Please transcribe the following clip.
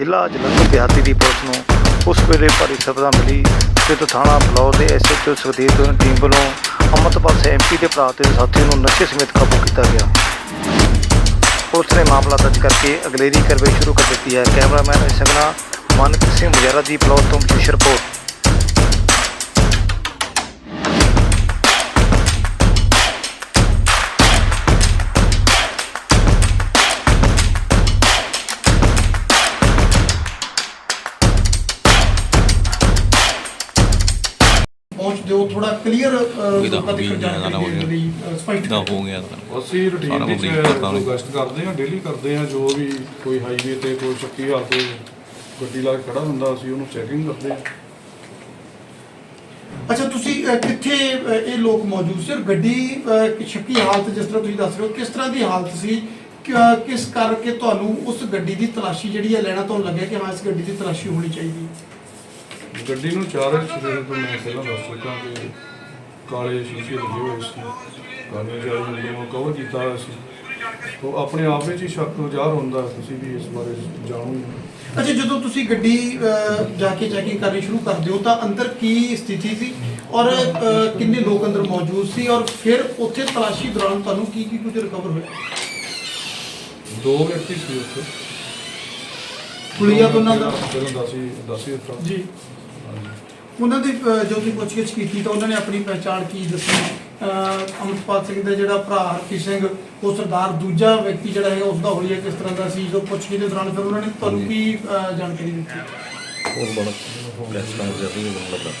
ਜ਼ਿਲ੍ਹਾ ਜਲੰਧਰ ਦਿਹਾਤੀ ਦੀ ਪੁਲਿਸ ਨੂੰ ਉਸ ਵੇਲੇ ਭਾਰੀ ਸਬਦਾ ਮਿਲੀ ਜਦੋਂ ਥਾਣਾ ਬਲੌਰ ਦੇ ਐਸਐਚਓ ਸੁਖਦੇਵ ਦੀ ਟੀਮ ਵੱਲੋਂ ਅੰਮ੍ਰਿਤਪਾਲ ਸਿੰਘ ਐਮਪੀ ਦੇ ਭਰਾ ਤੇ ਸਾਥੀ ਨੂੰ ਨਸ਼ੇ ਸਮੇਤ ਕਾਬੂ ਕੀਤਾ ਗਿਆ। ਪੁਲਿਸ ਨੇ ਮਾਮਲਾ ਦਰਜ ਕਰਕੇ ਅਗਲੇਰੀ ਕਾਰਵਾਈ ਸ਼ੁਰੂ ਕਰ ਦਿੱਤੀ ਹੈ। ਕੈਮਰਾਮੈਨ ਸੰਗਨਾ, ਮਨਪ੍ਰੀਤ ਸਿੰਘ ਮੁਜਰਾ ਦੀ ਬਲੌਰ ਤੋਂ ਵਿਸ਼ੇਸ਼ ਰਿਪੋਰਟ। ਦਿਓ ਥੋੜਾ ਕਲੀਅਰ ਲੋਕਾਂ ਤੱਕ ਜਾਣਕਾਰੀ ਦੇਣ ਗਿਆ। ਲਈ ਅ, ਸਪਸ਼ਟ ਇਦਾਂ ਹੋ ਗਿਆ ਤਾਂ ਅਸੀਂ ਸਾਰਾ ਰੂਟੀਨ ਵਿੱਚ। ਗਸ਼ਤ ਕਰਦੇ ਹਾਂ ਡੇਲੀ ਕਰਦੇ ਹਾਂ ਜੋ ਵੀ ਕੋਈ ਹਾਈਵੇ ਤੇ ਕੋਈ ਸ਼ੱਕੀ ਹਾਲਤ ਗੱਡੀ ਲਾ ਕੇ ਖੜਾ ਹੁੰਦਾ ਅਸੀਂ ਉਹਨੂੰ ਚੈਕਿੰਗ ਕਰਦੇ ਹਾਂ ਅੱਛਾ ਤੁਸੀਂ ਅ, ਕਿੱਥੇ ਅ, ਇਹ ਲੋਕ ਮੌਜੂਦ ਸੀ ਔਰ ਗੱਡੀ ਅ, ਸ਼ੱਕੀ ਹਾਲਤ ਜਿਸ ਤਰ੍ਹਾਂ ਤੁਸੀਂ ਦੱਸ ਰਹੇ ਹੋ ਕਿਸ ਤਰ੍ਹਾਂ ਦੀ ਹਾਲਤ ਸੀ ਕਿ, ਕਿਸ ਕਰਕੇ ਤੁਹਾਨੂੰ ਉਸ ਗੱਡੀ ਦੀ ਤਲਾਸ਼ੀ ਜਿਹੜੀ ਹੈ ਲੈਣਾ ਤੁਹਾਨੂੰ ਲੱਗਿਆ ਕਿ ਹਾਂ ਇਸ ਗੱਡੀ ਦੀ ਤਲਾਸ਼ੀ ਹੋਣੀ ਚਾਹੀਦੀ ਹੈ ਗੱਡੀ ਨੂੰ ਚਾਰ ਐਕਸੀਡੈਂਟ ਤੋਂ ਮੈਂ ਪਹਿਲਾਂ ਦੱਸ ਚੁੱਕਾ ਕਿ ਕਾਲੇ ਸ਼ੀਸ਼ੇ ਲੱਗੇ ਹੋਏ ਸੀ। ਕਾਲੇ ਜਾਲੀ ਹੁੰਦੇ ਉਹ ਕਵਰ ਕੀਤਾ ਹੋਇਆ ਸੀ। ਉਹ ਆਪਣੇ ਆਪ ਵਿੱਚ ਹੀ ਸ਼ੱਕ ਜ਼ਾਹਰ ਹੁੰਦਾ ਤੁਸੀਂ ਵੀ ਇਸ ਬਾਰੇ ਜਾਣੋ। ਅੱਛਾ ਜਦੋਂ ਤੁਸੀਂ ਗੱਡੀ ਜਾ ਕੇ ਚੈਕਿੰਗ ਕਰਨੀ ਸ਼ੁਰੂ ਕਰਦੇ ਹੋ ਤਾਂ ਅੰਦਰ ਕੀ ਸਥਿਤੀ ਸੀ? ਔਰ ਕਿੰਨੇ ਲੋਕ ਅੰਦਰ ਮੌਜੂਦ ਸੀ? ਔਰ ਫਿਰ ਉੱਥੇ ਤਲਾਸ਼ੀ ਦੌਰਾਨ ਤੁਹਾਨੂੰ ਕੀ ਕੀ ਕੁਝ ਰਿਕਵਰ ਹੋਇਆ? ਦੋ ਵਿਅਕਤੀ ਸੀ ਉੱਥੇ। ਪੁਲੀਆ ਤੋਂ ਉਹਨਾਂ ਦਾ ਪਹਿਲਾਂ ਦੱਸੀ ਦੱਸੀ ਦਿੱਤਾ। ਜੀ। ਉਹਨਾਂ ਦੀ ਅਹ, ਜਦੋਂ ਤੁਸੀਂ ਪੁੱਛਗਿੱਛ ਕੀਤੀ ਤਾਂ ਉਹਨਾਂ ਨੇ ਆਪਣੀ ਪਹਿਚਾਣ ਕੀ ਦੱਸੀ? ਅਹ, ਅੰਮ੍ਰਿਤਪਾਲ ਸਿੰਘ ਦਾ ਜਿਹੜਾ ਭਰਾ ਹਰਕੀ ਸਿੰਘ ਉਹ ਸਰਦਾਰ ਦੂਜਾ ਵਿਅਕਤੀ ਜਿਹੜਾ ਹੈਗਾ ਉਸ ਦਾ ਹੋਲੀਆ ਕਿਸ ਤਰ੍ਹਾਂ ਦਾ ਸੀ? ਜਦੋਂ ਪੁੱਛਗਿੱਛ ਦੇ ਦੌਰਾਨ ਫਿਰ ਉਹਨਾਂ ਨੇ ਤੁਹਾਨੂੰ ਕੀ ਅਹ, ਜਾਣਕਾਰੀ ਦਿੱਤੀ? ਹੋਰ ਬੜਾ ਪ੍ਰੈਸ ਕਾਨਫਰੰਸ ਜਾਂਦੀ ਹੈ ਮੈਨੂੰ